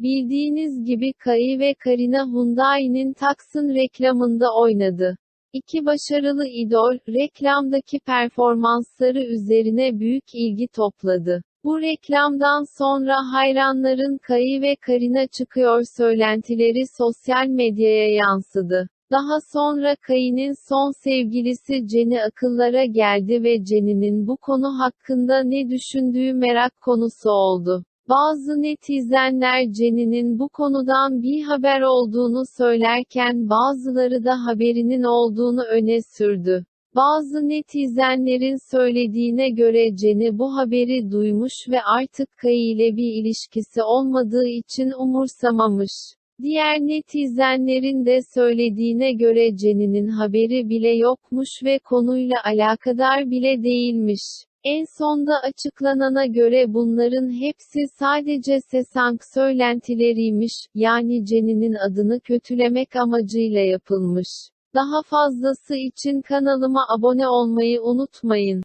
Bildiğiniz gibi Kai ve Karina Hyundai'nin Tucson reklamında oynadı. İki başarılı idol, reklamdaki performansları üzerine büyük ilgi topladı. Bu reklamdan sonra hayranların Kai ve Karina çıkıyor söylentileri sosyal medyaya yansıdı. Daha sonra Kai'nin son sevgilisi Jenny akıllara geldi ve Jenny'nin bu konu hakkında ne düşündüğü merak konusu oldu. Bazı netizenler Jenny'nin bu konudan bir haber olduğunu söylerken bazıları da haberinin olduğunu öne sürdü. Bazı netizenlerin söylediğine göre Jenny bu haberi duymuş ve artık Kai ile bir ilişkisi olmadığı için umursamamış. Diğer netizenlerin de söylediğine göre Jenny'nin haberi bile yokmuş ve konuyla alakadar bile değilmiş. En sonda açıklanana göre bunların hepsi sadece Sesang söylentileriymiş, yani Jenny'nin adını kötülemek amacıyla yapılmış. Daha fazlası için kanalıma abone olmayı unutmayın.